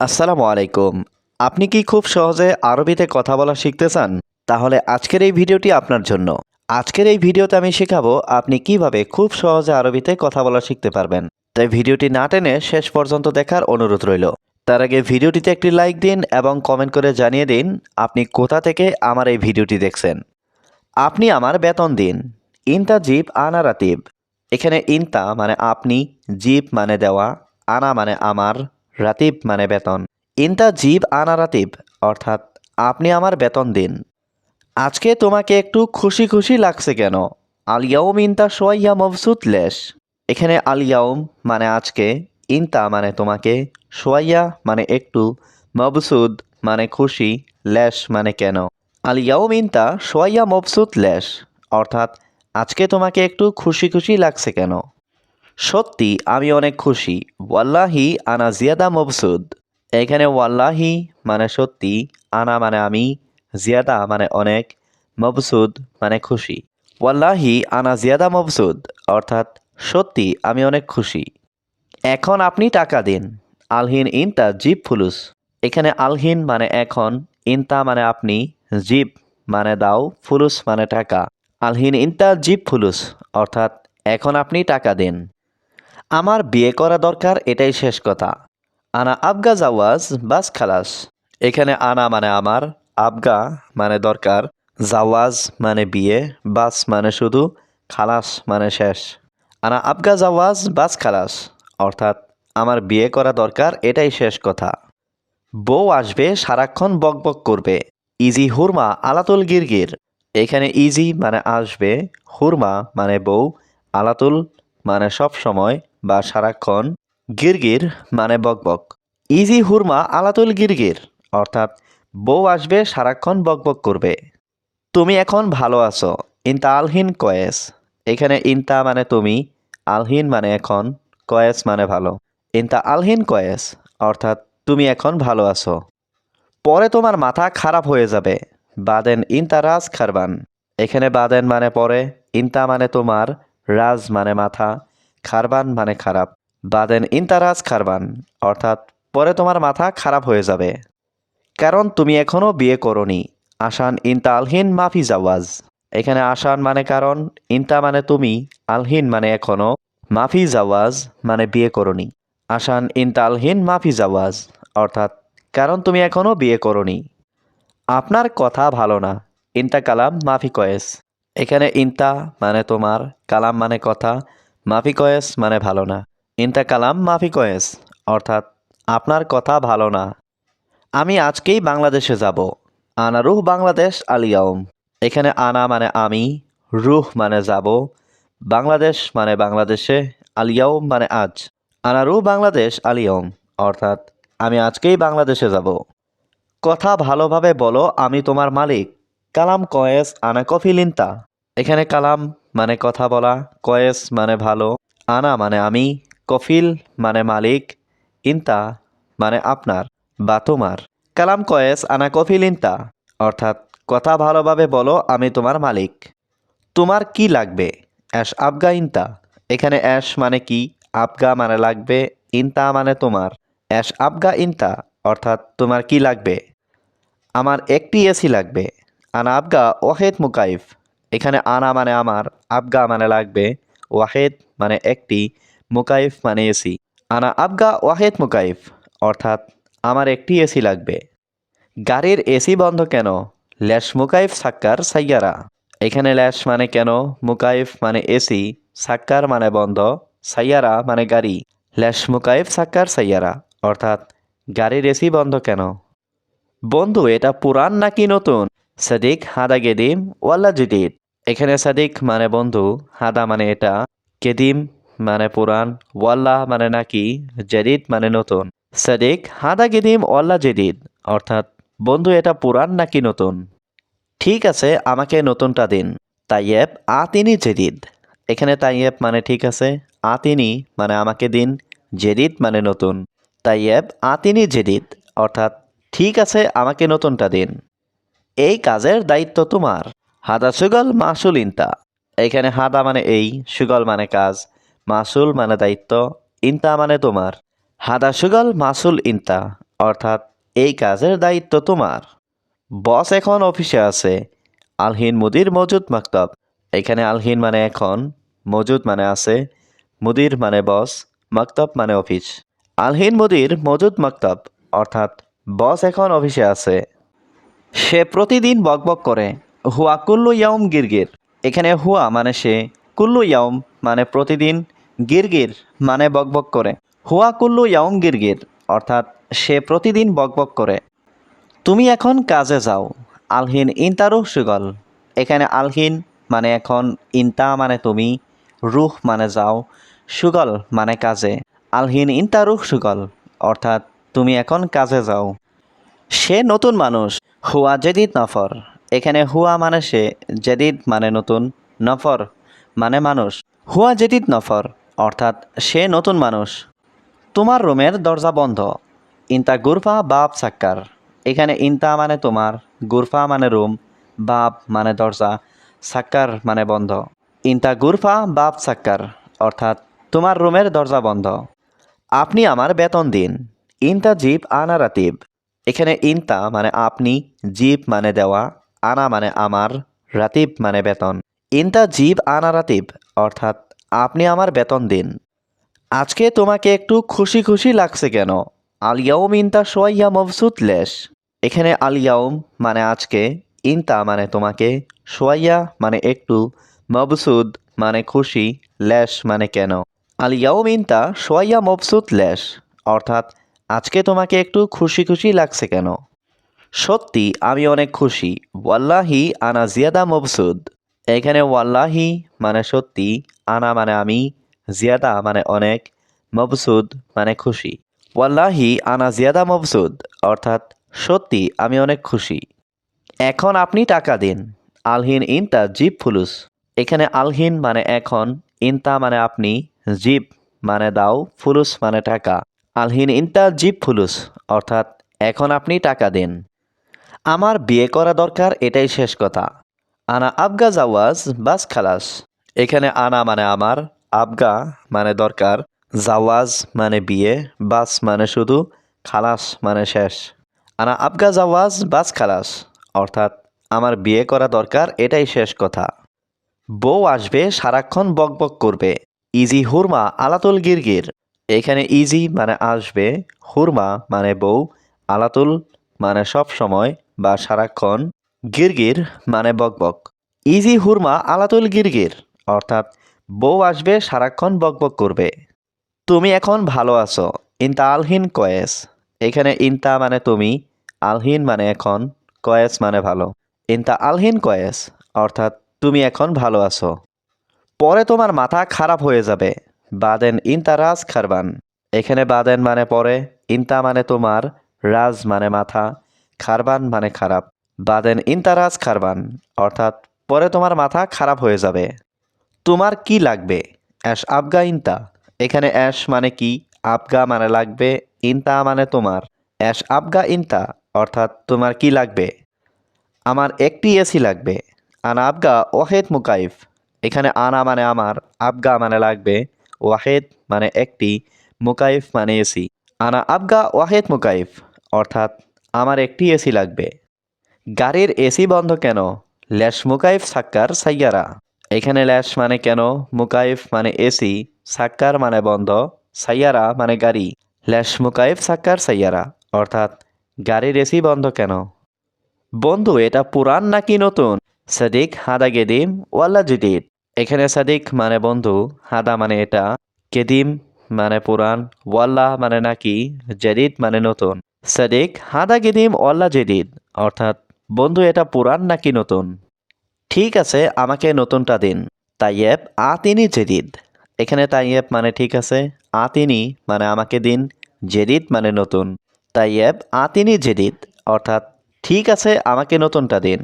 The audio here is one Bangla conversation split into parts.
আসসালামু আলাইকুম। আপনি কি খুব সহজে আরবিতে কথা বলা শিখতে চান? তাহলে আজকের এই ভিডিওটি আপনার জন্য। আজকের এই ভিডিওতে আমি শেখাবো আপনি কীভাবে খুব সহজে আরবিতে কথা বলা শিখতে পারবেন। তাই ভিডিওটি না টেনে শেষ পর্যন্ত দেখার অনুরোধ রইল। তার আগে ভিডিওটিতে একটি লাইক দিন এবং কমেন্ট করে জানিয়ে দিন, আপনি কোথা থেকে আমার এই ভিডিওটি দেখছেন। আপনি আমার বেতন দিন। ইনতা জিপ আনা রাতিব। এখানে ইনতা মানে আপনি, জিপ মানে দেওয়া, আনা মানে আমার রাতিব মানে বেতন। ইনতা জীব আনা রাতিব, অর্থাৎ আপনি আমার বেতন দিন। আজকে তোমাকে একটু খুশি খুশি লাগছে কেন? আলিয়াউম ইনতা সোয়াইয়া মফসুদ লেশ। এখানে আলিয়াউম মানে আজকে, ইনতা মানে তোমাকে সোয়াইয়া মানে একটু মবসুদ মানে খুশি, লেশ মানে কেন? আলিয়াউম ইনতা সোয়াইয়া মবসুদ লেশ, অর্থাৎ আজকে তোমাকে একটু খুশি খুশি লাগছে কেন? সত্যি আমি অনেক খুশি। ওয়াল্লাহি আনা জিয়াদা মবসুদ। এখানে ওয়াল্লাহি মানে সত্যি, আনা মানে আমি, জিয়াদা মানে অনেক, মবসুদ মানে খুশি। ওয়াল্লাহি আনা জিয়াদা মবসুদ, অর্থাৎ সত্যি আমি অনেক খুশি। এখন আপনি টাকা দিন। আলহিন ইনতা জিপ ফুলুস। এখানে আলহিন মানে এখন, ইনতা মানে আপনি, জিপ মানে দাও, ফুলুস মানে টাকা। আলহিন ইনতা জিপ ফুলুস, অর্থাৎ এখন আপনি টাকা দিন। আমার বিয়ে করা দরকার, এটাই শেষ কথা। আনা আবগা জাওয়াজ, বাস খালাস। এখানে আনা মানে আমার, আবগা মানে দরকার, জাওয়াজ মানে বিয়ে, বাস মানে শুধু, খালাস মানে শেষ। আনা আবগা জাওয়াজ, বাস খালাস। অর্থাৎ, আমার বিয়ে করা দরকার, এটাই শেষ কথা। বউ আসবে, সারাক্ষণ বকবক করবে। ইজি হুরমা, আলাতুল গিরগির। এখানে ইজি মানে আসবে, হুরমা মানে বউ, আলাতুল মানে সব সময় বা সারাক্ষণ গিরগির মানে বকবক। ইজি হুরমা আলাতুল গিরগির, অর্থাৎ বউ আসবে সারাক্ষণ বকবক করবে। তুমি এখন ভালো আছো, ইনতা আলহিন কয়েস। এখানে ইনতা মানে তুমি, আলহিন মানে এখন, কয়েস মানে ভালো। ইনতা আলহিন কয়েস, অর্থাৎ তুমি এখন ভালো আছো। পরে তোমার মাথা খারাপ হয়ে যাবে, বাদেন ইনতা রাজ খারবান। এখানে বাদেন মানে পরে, ইনতা মানে তোমার, রাজ মানে মাথা। খারবান মানে খারাপ। বাদেন ইনতারাজ খারবান, অর্থাৎ পরে তোমার মাথা খারাপ হয়ে যাবে। কারণ তুমি এখনও বিয়ে করনি। আসান ইনতা আলহিন মাফি জাওয়াজ। এখানে আসান মানে কারণ, ইনতা মানে তুমি, আলহিন মানে এখনও মাফি জাওয়াজ মানে বিয়ে করনি। আসান ইনতা আলহিন মাফি জাওয়াজ, অর্থাৎ কারণ তুমি এখনও বিয়ে করনি। আপনার কথা ভালো না, ইনতা কালাম মাফি কয়েস। এখানে ইনতা মানে তোমার, কালাম মানে কথা মাফি কয়েস মানে ভালো না। ইনতা কালাম মাফি কয়েস অর্থাৎ আপনার কথা ভালো না। আমি আজকেই বাংলাদেশে যাব। আনা রুহ বাংলাদেশ আলিয়াউম এখানে আনা মানে আমি, রুহ মানে যাব। বাংলাদেশ মানে বাংলাদেশে আলিয়াউম মানে আজ। আনা রুহ বাংলাদেশ আলিয়াউম অর্থাৎ আমি আজকেই বাংলাদেশে যাব। কথা ভালোভাবে বলো, আমি তোমার মালিক। কালাম কয়েস আনা কফিলিনতা এখানে কালাম মানে কথা বলা, কয়েস মানে ভালো, আনা মানে আমি, কফিল মানে মালিক, ইনতা মানে আপনার, বা তোমার। কালাম কয়েস, আনা কফিল, ইনতা। অর্থাৎ, কথা ভালোভাবে বলো, আমি তোমার মালিক। তোমার কি লাগবে? অ্যাশ আবগা ইনতা। এখানে অ্যাশ মানে কি? আবগা মানে লাগবে, ইনতা মানে তোমার। অ্যাশ আবগা ইন্তা। অর্থাৎ, তোমার কি লাগবে? আমার একটি এসি লাগবে। আনা আবগা ওয়াহেদ মুকাইফ। এখানে আনা মানে আমার, আবগা মানে লাগবে, ওয়াহেদ মানে একটি, মুকাইফ মানে এসি আনা আবগা, ওয়াহেদ, মুকাইফ, অর্থাৎ আমার একটি এসি লাগবে। গাড়ির এসি বন্ধ কেন? ল্যাশ মুকাইফ, সাক্কার, সাইয়ারা। এখানে ল্যাশ মানে কেন? মুকাইফ মানে এসি সাক্কার মানে বন্ধ, সাইয়ারা মানে গাড়ি। ল্যাশ মুকাইফ, সাক্কার, সাইয়ারা, অর্থাৎ গাড়ির এসি বন্ধ কেন? বন্ধু, এটা পুরান নাকি নতুন? সাদিক, হাদা গেদিম, ওয়াল্লা জুদিদ। এখানে সাদিক মানে বন্ধু, হাদা মানে এটা, কেদিম মানে পুরান ওয়াল্লা মানে নাকি, জেদিদ মানে নতুন। সাদিক, হাদা, কেদিম ওয়াল্লা জেদিদ, অর্থাৎ বন্ধু, এটা পুরান নাকি নতুন? ঠিক আছে, আমাকে নতুনটা দিন। তাইয়েব, আতিনি, জেদিদ। এখানে তাইয়েব মানে ঠিক আছে, আতিনি মানে আমাকে দিন, জেদিদ মানে নতুন। তাইয়েব, আতিনি, জেদিদ, অর্থাৎ ঠিক আছে, আমাকে নতুনটা দিন। এই কাজের দায়িত্ব তোমার। হাদা সুগল মাসুল ইনতা। এখানে হাদা মানে এই, সুগল মানে কাজ, মাসুল মানে দায়িত্ব, ইনতা মানে তোমার। হাদা সুগল মাসুল ইনতা, অর্থাৎ এই কাজের দায়িত্ব তোমার। বস এখন অফিসে আছে, আলহিন মুদির মজুদ মাকতাব। এখানে আলহিন মানে এখন, মজুদ মানে আছে, মুদির মানে বস, মাকতব মানে অফিস। আলহিন মুদির মজুদ মাকতব, অর্থাৎ বস এখন অফিসে আছে। সে প্রতিদিন বকবক করে হুয়া কুল্লু ইয়াউম গিরগির। এখানে হুয়া মানে সে, কুল্লু ইয়াউম মানে প্রতিদিন, গিরগির মানে বকবক করে। হুয়া কুল্লু ইয়াউম গিরগির, অর্থাৎ সে প্রতিদিন বকবক করে। তুমি এখন কাজে যাও, আলহিন ইনতারুহ সুগল। এখানে আলহিন মানে এখন ইনতা মানে তুমি, রুহ মানে যাও, সুগল মানে কাজে। আলহিন ইনতারুহ সুগল, অর্থাৎ তুমি এখন কাজে যাও। সে নতুন মানুষ, হুয়া জেদিদ নফর। এখানে হুয়া মানে সে, জেদিদ মানে নতুন, নফর মানে মানুষ। হুয়া জেদিদ, নফর, অর্থাৎ সে নতুন মানুষ। তোমার রুমের দরজা বন্ধ। ইনতা গুরফা, বাপ সাক্কার। এখানে ইনতা মানে তোমার, গুরফা মানে রুম, বাপ মানে দরজা, সাক্কার মানে বন্ধ। ইনতা গুরফা, বাপ সাক্কার, অর্থাৎ তোমার রুমের দরজা বন্ধ। আপনি আমার বেতন দিন। ইনতা জিপ আনা রাতিব। এখানে ইনতা মানে আপনি জিপ মানে দেওয়া। আনা মানে আমার, রাতিব মানে বেতন। ইনতা জীব আনা রাতিব, অর্থাৎ আপনি আমার বেতন দিন। আজকে তোমাকে একটু খুশি খুশি লাগছে কেন? আলিয়াউম ইনতা সোয়াইয়া মবসুত লেশ। এখানে আলিয়াউম মানে আজকে, ইনতা মানে তোমাকে, সোয়াইয়া মানে একটু মবসুদ মানে খুশি, লেশ মানে কেন? আলিয়াউম ইনতা সোয়াইয়া মবসুত লেশ, অর্থাৎ আজকে তোমাকে একটু খুশি খুশি লাগছে কেন? সত্যি আমি অনেক খুশি। ওয়াল্লাহি আনা জিয়াদা মবসুদ। এখানে ওয়াল্লাহি মানে সত্যি, আনা মানে আমি, জিয়াদা মানে অনেক, মবসুদ মানে খুশি। ওয়াল্লাহি আনা জিয়াদা মবসুদ, অর্থাৎ সত্যি আমি অনেক খুশি। এখন আপনি টাকা দিন। আলহিন ইনতা জিপ ফুলুস। এখানে আলহিন মানে এখন, ইনতা মানে আপনি জিপ মানে দাও, ফুলুস মানে টাকা। আলহিন ইনতা জিপ ফুলুস, অর্থাৎ এখন আপনি টাকা দিন। আমার বিয়ে করা দরকার, এটাই শেষ কথা। আনা আবগা জাওয়াজ, বাস খালাস। এখানে আনা মানে আমার, আবগা মানে দরকার, জাওয়াজ মানে বিয়ে, বাস মানে শুধু, খালাস মানে শেষ। আনা আবগা জাওয়াজ, বাস খালাস। অর্থাৎ, আমার বিয়ে করা দরকার, এটাই শেষ কথা। বউ আসবে, সারাক্ষণ বকবক করবে। ইজি হুরমা, আলাতুল গিরগির। এখানে ইজি মানে আসবে, হুরমা মানে বউ, আলাতুল মানে সব সময় বা সারাক্ষণ গিরগির মানে বকবক। ইজি হুরমা, আলাতুল গিরগির, অর্থাৎ বউ আসবে, সারাক্ষণ বকবক করবে। তুমি এখন ভালো আছো। ইনতা আলহিন কয়েস। এখানে ইনতা মানে তুমি, আলহিন মানে এখন, কয়েস মানে ভালো। ইনতা আলহিন কয়েস, অর্থাৎ তুমি এখন ভালো আছো। পরে তোমার মাথা খারাপ হয়ে যাবে। বাদেন ইনতা রাজ খারবান। এখানে বাদেন মানে পরে, ইনতা মানে তোমার, রাজ মানে মাথা। খারবান মানে খারাপ। বাদেন ইনতা রাজ খারবান, অর্থাৎ পরে তোমার মাথা খারাপ হয়ে যাবে। তোমার কি লাগবে? অ্যাশ আবগা ইনতা। এখানে অ্যাশ মানে কি? আবগা মানে লাগবে, ইনতা মানে তোমার। অ্যাশ আবগা ইনতা, অর্থাৎ তোমার কি লাগবে? আমার একটি এসি লাগবে। আনা আবগা ওয়াহেদ মুকাইফ। এখানে আনা মানে আমার, আবগা মানে লাগবে, ওয়াহেদ মানে একটি, মুকাইফ মানে এসি। আনা আবগা ওয়াহেদ মুকাইফ, অর্থাৎ আমার একটি এসি লাগবে। গাড়ির এসি বন্ধ কেন? ল্যাশ মুকাইফ সাক্কার সাইয়ারা। এখানে ল্যাশ মানে কেন? মুকাইফ মানে এসি, সাক্কার মানে বন্ধ, সাইয়ারা মানে গাড়ি। ল্যাশ মুকাইফ সাক্কার সাইয়ারা, অর্থাৎ গাড়ির এসি বন্ধ কেন? বন্ধু, এটা পুরান নাকি নতুন? সাদিক হাদা গেদিম ওয়াল্লা জুদিদ। এখানে সাদিক মানে বন্ধু, হাদা মানে এটা কেদিম মানে পুরান ওয়াল্লা মানে নাকি জেদিদ মানে নতুন। সাদিক, হাদা গেদিম ওয়াল্লা জেদিদ অর্থাৎ, বন্ধু, এটা পুরান নাকি নতুন? ঠিক আছে, আমাকে নতুনটা দিন। তাইয়েব, আতিনি জেদিদ এখানে তাইয়েব মানে ঠিক আছে, আতিনি মানে আমাকে দিন জেদিদ মানে নতুন। তাইয়েব, আতিনি জেদিদ অর্থাৎ, ঠিক আছে, আমাকে নতুনটা দিন।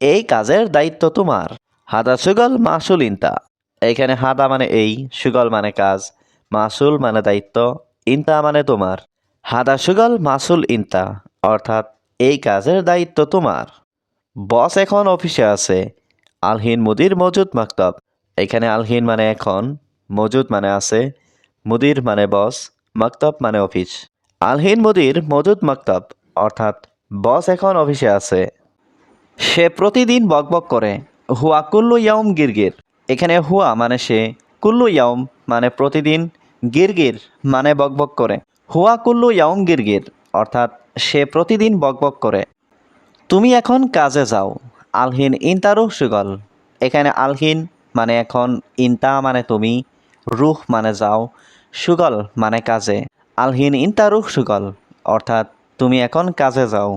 এই কাজের দায়িত্ব তোমার। হাদা সুগল মাসুল ইনতা এখানে হাদা মানে এই, সুগল মানে কাজ। মাসুল মানে দায়িত্ব, ইনতা মানে তোমার। হাদা সুগল মাসুল ইনতা, অর্থাৎ এই কাজের দায়িত্ব তোমার। বস এখন অফিসে আছে, আলহিন মুদির মজুদ মাকতব। এখানে আলহিন মানে এখন, মজুদ মানে আছে, মুদির মানে বস, মাকতব মানে অফিস। আলহিন মুদির মজুদ মাকতব, অর্থাৎ বস এখন অফিসে আছে। সে প্রতিদিন বকবক করে, হুয়া কুল্লু ইয়াউম গিরগির। এখানে হুয়া মানে সে, কুল্লু ইয়াউম মানে প্রতিদিন গিরগির মানে বকবক করে। হুয়া কুল্লু ইয়াউম গিরগির, অর্থাৎ সে প্রতিদিন বকবক করে। তুমি এখন কাজে যাও, আলহিন ইনতারুহ সুগল। এখানে আলহিন মানে এখন ইনতা মানে তুমি, রুহ মানে যাও, সুগল মানে কাজে। আলহিন ইনতারুহ সুগল, অর্থাৎ তুমি এখন কাজে যাও।